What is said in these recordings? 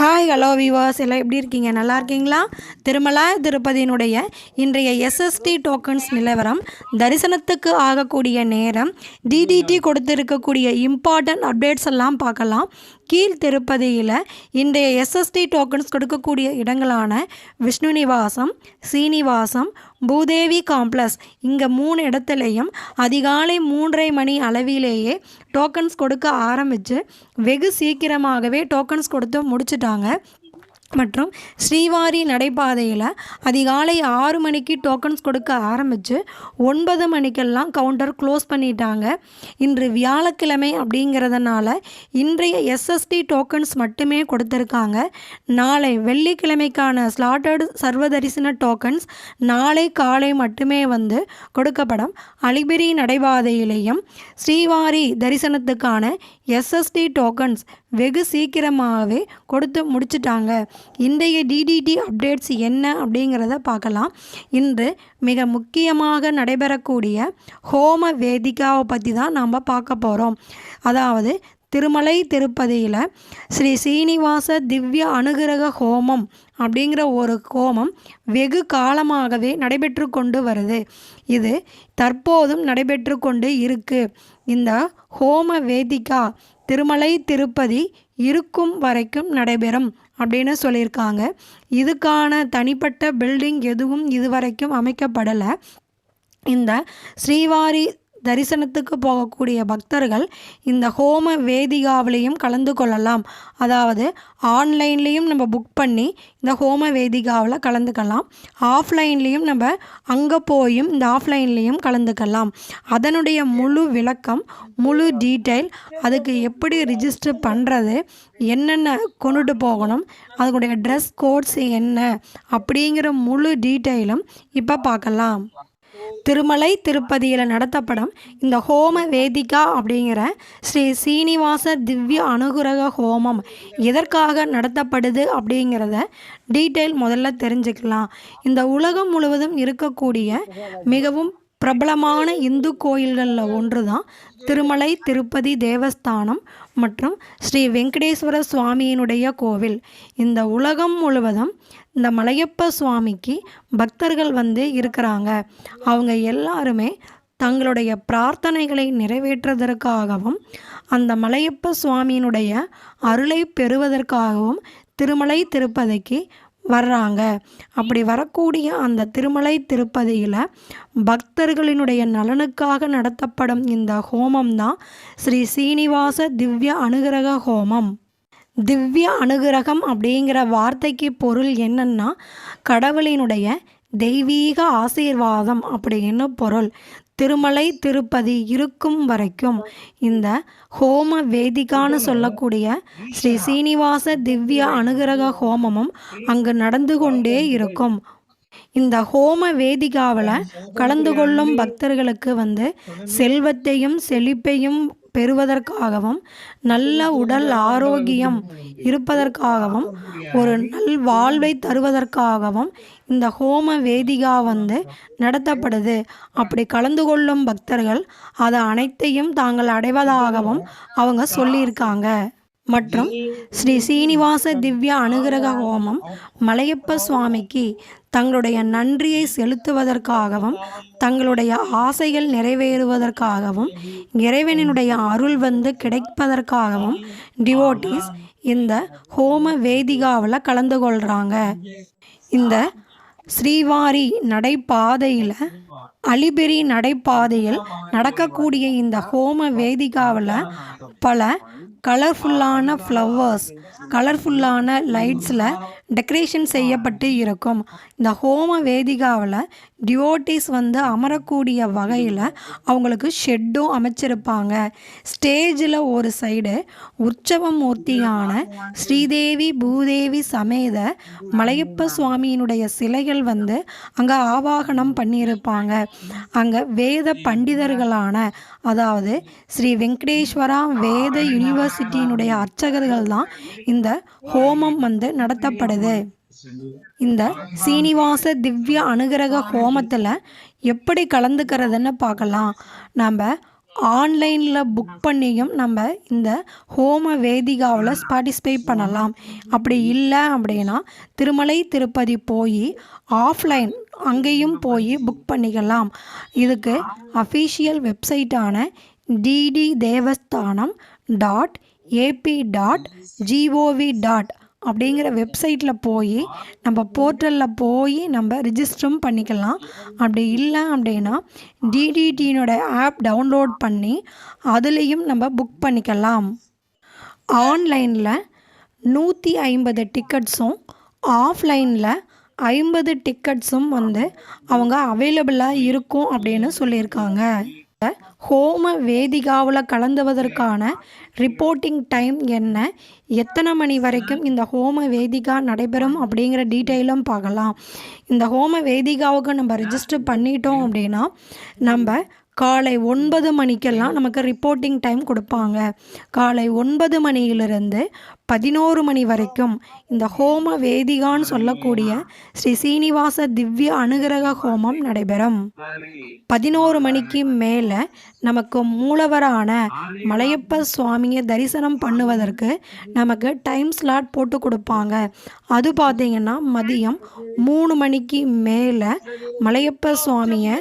Hi hello விவாஸ் எல்லாம் எப்படி இருக்கீங்க? நல்லா இருக்கீங்களா? திருமலா திருப்பதியினுடைய இன்றைய எஸ்எஸ்டி டோக்கன்ஸ் நிலவரம் தரிசனத்துக்கு ஆகக்கூடிய நேரம் டிடிடி கொடுத்துருக்கக்கூடிய இம்பார்ட்டன்ட் அப்டேட்ஸ் எல்லாம் பார்க்கலாம். கீழ் திருப்பதியில் இன்றைய எஸ்எஸ்டி டோக்கன்ஸ் கொடுக்கக்கூடிய இடங்களான விஷ்ணு நிவாசம் சீனிவாசம் பூதேவி காம்ப்ளெக்ஸ் இங்கே மூணு இடத்துலையும் அதிகாலை மூன்றரை மணி அளவிலேயே டோக்கன்ஸ் கொடுக்க ஆரம்பித்து வெகு சீக்கிரமாகவே டோக்கன்ஸ் கொடுத்து முடிச்சிட்டாங்க. மற்றும் ஸ்ரீவாரி நடைபாதையில் அதிகாலை ஆறு மணிக்கு டோக்கன்ஸ் கொடுக்க ஆரம்பித்து ஒன்பது மணிக்கெல்லாம் கவுண்டர் க்ளோஸ் பண்ணிட்டாங்க. இன்று வியாழக்கிழமை அப்படிங்கிறதுனால இன்றைய எஸ்எஸ்டி டோக்கன்ஸ் மட்டுமே கொடுத்துருக்காங்க. நாளை வெள்ளிக்கிழமைக்கான ஸ்லாட்டட் சர்வதரிசன டோக்கன்ஸ் நாளை காலை மட்டுமே வந்து கொடுக்கப்படும். அலிபிரி நடைபாதையிலையும் ஸ்ரீவாரி தரிசனத்துக்கான எஸ்எஸ்டி டோக்கன்ஸ் வெகு சீக்கிரமாகவே கொடுத்து முடிச்சிட்டாங்க. இன்றைய டிடிடி அப்டேட்ஸ் என்ன அப்படிங்கிறத பார்க்கலாம். இன்று மிக முக்கியமாக நடைபெறக்கூடிய ஹோம வேதிகாவை பற்றி தான் நாம் பார்க்க போகிறோம் அதாவது திருமலை திருப்பதியில் ஸ்ரீ சீனிவாச திவ்ய அனுகிரக ஹோமம் அப்படிங்கிற ஒரு ஹோமம் வெகு காலமாகவே நடைபெற்று கொண்டு வருது. இது தற்போதும் நடைபெற்று கொண்டு இருக்குது இந்த ஹோம வேதிகா திருமலை திருப்பதி இருக்கும் வரைக்கும் நடைபெறும் அப்படின்னு சொல்லியிருக்காங்க. இதுக்கான தனிப்பட்ட பில்டிங் எதுவும் இதுவரைக்கும் அமைக்கப்படலை. இந்த ஸ்ரீவாரி தரிசனத்துக்கு போகக்கூடிய பக்தர்கள் இந்த ஹோம வேதிகாவிலையும் கலந்து கொள்ளலாம். அதாவது ஆன்லைன்லேயும் நம்ம புக் பண்ணி இந்த ஹோம வேதிகாவில் கலந்துக்கலாம். ஆஃப்லைன்லேயும் நம்ம அங்கே போயும் இந்த ஆஃப்லைன்லேயும் கலந்துக்கலாம். அதனுடைய முழு விளக்கம் முழு டீட்டெயில் அதுக்கு எப்படி ரிஜிஸ்டர் பண்ணுறது என்னென்ன கொண்டுட்டு போகணும் அதனுடைய ட்ரெஸ் கோட்ஸ் என்ன அப்படிங்கிற முழு டீட்டெயிலும் இப்போ பார்க்கலாம். திருமலை திருப்பதியில் நடத்தப்படும் இந்த ஹோம வேதிகா அப்படிங்கிற ஸ்ரீ சீனிவாச திவ்ய அனுகிரக ஹோமம் எதற்காக நடத்தப்படுது அப்படிங்கிறத டீட்டெயில் முதல்ல தெரிஞ்சுக்கலாம். இந்த உலகம் முழுவதும் இருக்கக்கூடிய மிகவும் பிரபலமான இந்து கோயில்களில் ஒன்று தான் திருமலை திருப்பதி தேவஸ்தானம் மற்றும் ஸ்ரீ வெங்கடேஸ்வர சுவாமியினுடைய கோவில். இந்த உலகம் முழுவதும் இந்த மலையப்ப சுவாமிக்கு பக்தர்கள் வந்து இருக்கிறாங்க. அவங்க எல்லாருமே தங்களுடைய பிரார்த்தனைகளை நிறைவேற்றுவதற்காகவும் அந்த மலையப்ப சுவாமியினுடைய அருளை பெறுவதற்காகவும் திருமலை திருப்பதிக்கு வர்றாங்க. அப்படி வரக்கூடிய அந்த திருமலை திருப்பதியில் பக்தர்களினுடைய நலனுக்காக நடத்தப்படும் இந்த ஹோமம் தான் ஸ்ரீ சீனிவாச திவ்ய அனுகிரக ஹோமம். திவ்ய அனுகிரகம் அப்படிங்கிற வார்த்தைக்கு பொருள் என்னன்னா கடவுளினுடைய தெய்வீக ஆசீர்வாதம் அப்படின்னு பொருள். திருமலை திருப்பதி இருக்கும் வரைக்கும் இந்த ஹோம வேதிகான்னு சொல்லக்கூடிய ஸ்ரீ சீனிவாச திவ்ய அனுகிரக ஹோமமும் அங்கு நடந்து கொண்டே இருக்கும். இந்த ஹோம வேதிகாவில் கலந்து கொள்ளும் பக்தர்களுக்கு வந்து செல்வத்தையும் செழிப்பையும் பெறுவதற்காகவும் நல்ல உடல் ஆரோக்கியம் இருப்பதற்காகவும் ஒரு நல் வாழ்வை தருவதற்காகவும் இந்த ஹோம வேதிகா வந்து நடத்தப்படுது. அப்படி கலந்து கொள்ளும் பக்தர்கள் அதை அனைத்தையும் தாங்கள் அடைவதாகவும் அவங்க சொல்லியிருக்காங்க. மற்றும் ஸ்ரீ சீனிவாச திவ்ய அனுகிரக ஹோமம் மலையப்ப சுவாமிக்கு தங்களுடைய நன்றியை செலுத்துவதற்காகவும் தங்களுடைய ஆசைகள் நிறைவேறுவதற்காகவும் இறைவனினுடைய அருள் வந்து கிடைப்பதற்காகவும் டிவோட்டிஸ் இந்த ஹோம வேதிகாவில் கலந்து கொள்கிறாங்க இந்த ஸ்ரீவாரி நடைபாதையில் அலிபெரி நடைபாதையில் நடக்கக்கூடிய இந்த ஹோம வேதிகாவில் பல கலர்ஃபுல்லான ஃப்ளவர்ஸ் கலர்ஃபுல்லான லைட்ஸில் டெக்கரேஷன் செய்யப்பட்டு இருக்கும். இந்த ஹோம வேதிகாவில் டிவோட்டிஸ் வந்து அமரக்கூடிய வகையில் அவங்களுக்கு ஷெட்டும் அமைச்சிருப்பாங்க. ஸ்டேஜில் ஒரு சைடு உற்சவ மூர்த்தியான ஸ்ரீதேவி பூதேவி சமேத மலையப்ப சுவாமியினுடைய சிலைகள் வந்து அங்கே ஆவாகனம் பண்ணியிருப்பாங்க. அங்கே வேத பண்டிதர்களான அதாவது ஸ்ரீ வெங்கடேஸ்வரா வேத யூனிவர்சிட்டியினுடைய அர்ச்சகர்கள் தான் இந்த ஹோமம் வந்து நடத்தப்படுது. இந்த சீனிவாச திவ்ய அனுகிரக ஹோமத்தில் எப்படி கலந்துக்கிறதுன்னு பார்க்கலாம். நம்ம ஆன்லைனில் புக் பண்ணியும் நம்ம இந்த ஹோம வேதிகாவில் பார்ட்டிசிபேட் பண்ணலாம். அப்படி இல்லை அப்படின்னா திருமலை திருப்பதி போய் ஆஃப்லைன் அங்கேயும் போய் புக் பண்ணிக்கலாம். இதுக்கு official வெப்சைட்டான TT Devasthanam dot AP dot GOV dot அப்படிங்கிற வெப்சைட்டில் போய் நம்ம போர்ட்டலில் போய் நம்ம ரிஜிஸ்டரும் பண்ணிக்கலாம். அப்படி இல்லை அப்படின்னா டிடிடியினோட ஆப் டவுன்லோட் பண்ணி அதுலேயும் நம்ம புக் பண்ணிக்கலாம். ஆன்லைனில் நூற்றி ஐம்பது டிக்கெட்ஸும் ஆஃப்லைனில் ஐம்பது டிக்கெட்ஸும் வந்து அவங்க அவைலபிளாக இருக்கும் அப்படின்னு சொல்லியிருக்காங்க. ஹோம வேதிகாவில் கலந்துவதற்கான ரிப்போர்ட்டிங் டைம் என்ன? எத்தனை மணி வரைக்கும் இந்த ஹோம வேதிகா நடைபெறும் அப்படிங்கிற டீட்டெயிலும் பார்க்கலாம். இந்த ஹோம வேதிகாவுக்கு நம்ம ரிஜிஸ்டர் பண்ணிட்டோம் அப்படின்னா நம்ம காலை ஒன்பது மணிக்கெல்லாம் நமக்கு ரிப்போர்ட்டிங் டைம் கொடுப்பாங்க. காலை ஒன்பது மணியிலிருந்து பதினோரு மணி வரைக்கும் இந்த ஹோம வேதிகான்னு சொல்லக்கூடிய ஸ்ரீ சீனிவாச திவ்ய அனுகிரக ஹோமம் நடைபெறும். பதினோரு மணிக்கு மேலே நமக்கு மூலவரான மலையப்ப சுவாமியை தரிசனம் பண்ணுவதற்கு நமக்கு டைம் ஸ்லாட் போட்டு கொடுப்பாங்க. அது பார்த்திங்கன்னா மதியம் மூணு மணிக்கு மேலே மலையப்ப சுவாமியை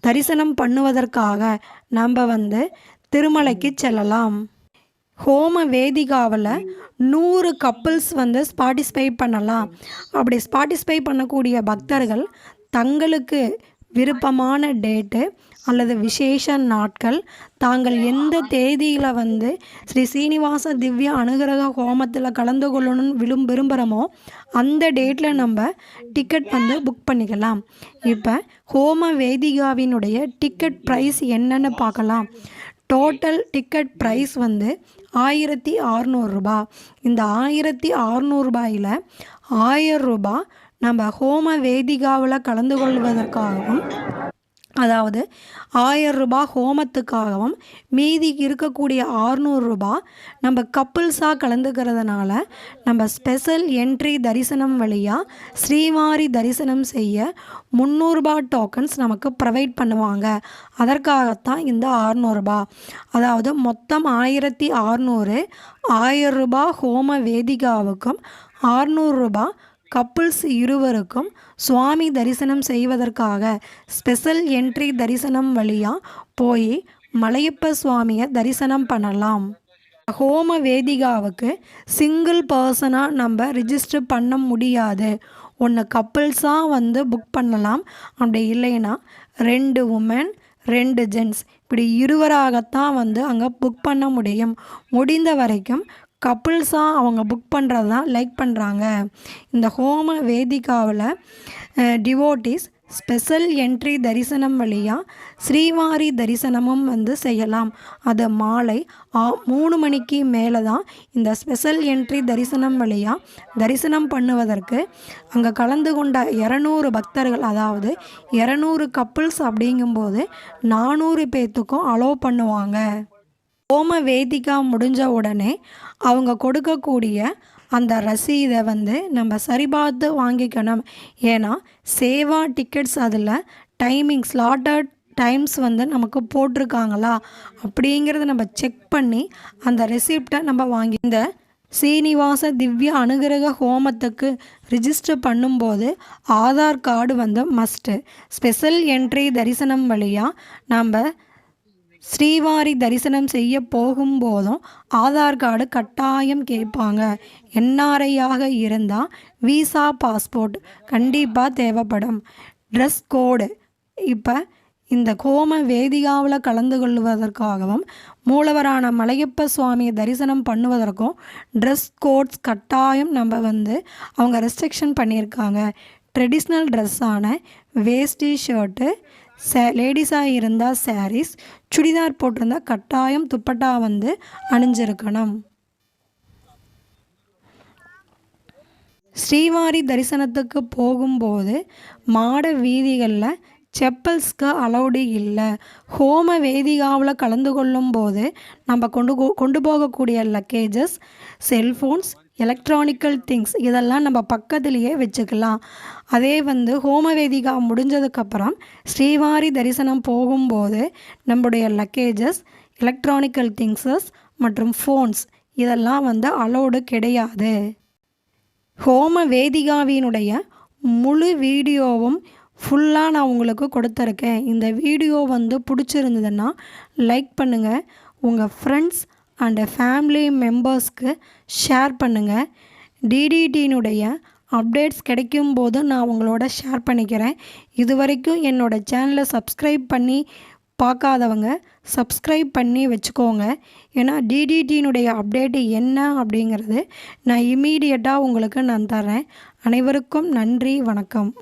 தரிசனம் பண்ணுவதற்காக நம்ம வந்து திருமலைக்கு செல்லலாம். ஹோம வேதிகாவில் நூறு கப்புள்ஸ் வந்து பார்ட்டிசிபேட் பண்ணலாம். அப்படி பார்ட்டிசிபேட் பண்ணக்கூடிய பக்தர்கள் தங்களுக்கு விருப்பமான டேட்டு அல்லது விசேஷ நாட்கள். தாங்கள் எந்த தேதியில் வந்து ஸ்ரீ சீனிவாச திவ்ய அனுகிரக ஹோமத்தில் கலந்து கொள்ளணும்னு விரும் விரும்புகிறோமோ அந்த டேட்டில் நம்ம டிக்கெட் வந்து புக் பண்ணிக்கலாம். இப்போ ஹோம வேதிகாவினுடைய டிக்கெட் ப்ரைஸ் என்னன்னு பார்க்கலாம். டோட்டல் டிக்கெட் ப்ரைஸ் வந்து ஆயிரத்தி அறநூறுரூபா இந்த ஆயிரத்தி அறநூறுபாயில் ஆயிரம் ரூபாய் நம்ம ஹோம வேதிகாவில் கலந்து கொள்வதற்காகவும் அதாவது ஆயிரம் ரூபாய் ஹோமத்துக்காகவும் மீதி இருக்கக்கூடிய ஆறுநூறுரூபா நம்ம கப்புள்ஸாக கலந்துக்கிறதுனால நம்ம ஸ்பெஷல் என்ட்ரி தரிசனம் வழியாக ஸ்ரீவாரி தரிசனம் செய்ய முந்நூறுபா டோக்கன்ஸ் நமக்கு ப்ரொவைட் பண்ணுவாங்க. அதற்காகத்தான் இந்த ஆறுநூறுபா அதாவது மொத்தம் ஆயிரத்தி அறநூறு ஆயிரம் ரூபாய் ஹோம வேதிகாவுக்கும் ஆறுநூறுரூபா கப்புள்ஸ் இருவருக்கும் சுவாமி தரிசனம் செய்வதற்காக ஸ்பெஷல் என்ட்ரி தரிசனம் வழியாக போய் மலையப்ப சுவாமியை தரிசனம் பண்ணலாம். ஹோம வேதிகாவுக்கு சிங்கிள் பர்சனாக நம்ம ரிஜிஸ்டர் பண்ண முடியாது. ஒன்று கப்புள்ஸாக வந்து புக் பண்ணலாம். அப்படி இல்லைன்னா ரெண்டு உமன் ரெண்டு ஜென்ட்ஸ் இப்படி இருவராகத்தான் வந்து அங்கே புக் பண்ண முடியும். முடிந்த வரைக்கும் கப்புள்ஸாக அவங்க புக் பண்ணுறது தான் லைக் பண்ணுறாங்க இந்த ஹோம வேதிகாவில் டிவோட்டிஸ் ஸ்பெஷல் என்ட்ரி தரிசனம் வழியாக ஸ்ரீவாரி தரிசனமும் வந்து செய்யலாம். அது மாலை ஆ மூணு மணிக்கு மேலே தான் இந்த ஸ்பெஷல் என்ட்ரி தரிசனம் வழியாக தரிசனம் பண்ணுவதற்கு அங்கே கலந்து கொண்ட இரநூறு பக்தர்கள் அதாவது இரநூறு கப்புள்ஸ் அப்படிங்கும்போது நானூறு பேர்த்துக்கும் அலோவ் பண்ணுவாங்க. ஹோம வேதிகா முடிஞ்ச உடனே அவங்க கொடுக்கக்கூடிய அந்த ரசீதை வந்து நம்ம சரிபார்த்து வாங்கிக்கணும். ஏன்னா சேவா டிக்கெட்ஸ் அதில் டைமிங் ஸ்லாட்டட் டைம்ஸ் வந்து நமக்கு போட்டிருக்காங்களா? அப்படிங்கிறத நம்ம செக் பண்ணி அந்த ரெசிப்டை நம்ம வாங்கி இந்த சீனிவாச திவ்ய அனுகிரக ஹோமத்துக்கு ரிஜிஸ்டர் பண்ணும்போது ஆதார் கார்டு வந்து மஸ்ட்டு ஸ்பெஷல் என்ட்ரி தரிசனம் வழியாக நம்ம ஸ்ரீவாரி தரிசனம் செய்ய போகும்போதும் ஆதார் கார்டு கட்டாயம் கேட்பாங்க. என்ஆர்ஐயாக இருந்தால் விசா பாஸ்போர்ட் கண்டிப்பாக தேவைப்படும். Dress code. இப்போ இந்த கோம வேதிகாவில் கலந்து கொள்வதற்காகவும் மூலவரான மலையப்ப சுவாமியை தரிசனம் பண்ணுவதற்கும் ட்ரெஸ் கோட்ஸ் கட்டாயம் நம்ம வந்து அவங்க ரெஸ்ட்ரிக்ஷன் பண்ணியிருக்காங்க. ட்ரெடிஷ்னல் ட்ரெஸ்ஸான வேஷ்டி ஷர்ட்டு சே லேடிஸாக இருந்தால் சாரீஸ் சுடிதார் போட்டிருந்தால் கட்டாயம் துப்பட்டா வந்து அணிஞ்சிருக்கணும். ஸ்ரீவாரி தரிசனத்துக்கு போகும்போது மாட வீதிகளில் செப்பல்ஸ்க்கு அலௌடு இல்லை. ஹோம வேதிகாவில் கலந்து கொள்ளும்போது நம்ம கொண்டு கொண்டு போகக்கூடிய லக்கேஜஸ் செல்ஃபோன்ஸ் எலக்ட்ரானிக்கல் திங்ஸ் இதெல்லாம் நம்ம பக்கத்துலேயே வச்சுக்கலாம். அதே வந்து ஹோமவேதிகா முடிஞ்சதுக்கப்புறம் ஸ்ரீவாரி தரிசனம் போகும்போது நம்முடைய லக்கேஜஸ் எலக்ட்ரானிக்கல் திங்ஸஸ் மற்றும் ஃபோன்ஸ் இதெல்லாம் வந்து அலோடு கிடையாது. ஹோம வேதிகாவினுடைய முழு வீடியோவும் ஃபுல்லாக நான் உங்களுக்கு கொடுத்துருக்கேன். இந்த வீடியோ வந்து பிடிச்சிருந்ததுன்னா லைக் பண்ணுங்கள் உங்கள் ஃப்ரெண்ட்ஸ் அண்டு ஃபேமிலி மெம்பர்ஸ்க்கு ஷேர் பண்ணுங்கள் டிடிடியினுடைய அப்டேட்ஸ் கிடைக்கும் போது நான் உங்களோட ஷேர் பண்ணிக்கிறேன். இது வரைக்கும் என்னோடய சேனலை சப்ஸ்கிரைப் பண்ணி பார்க்காதவங்க சப்ஸ்கிரைப் பண்ணி வச்சுக்கோங்க. ஏன்னா டிடிடியினுடைய அப்டேட்டு என்ன அப்படிங்கிறது நான் இமீடியட்டாக உங்களுக்கு நான் தரேன் அனைவருக்கும் நன்றி வணக்கம்.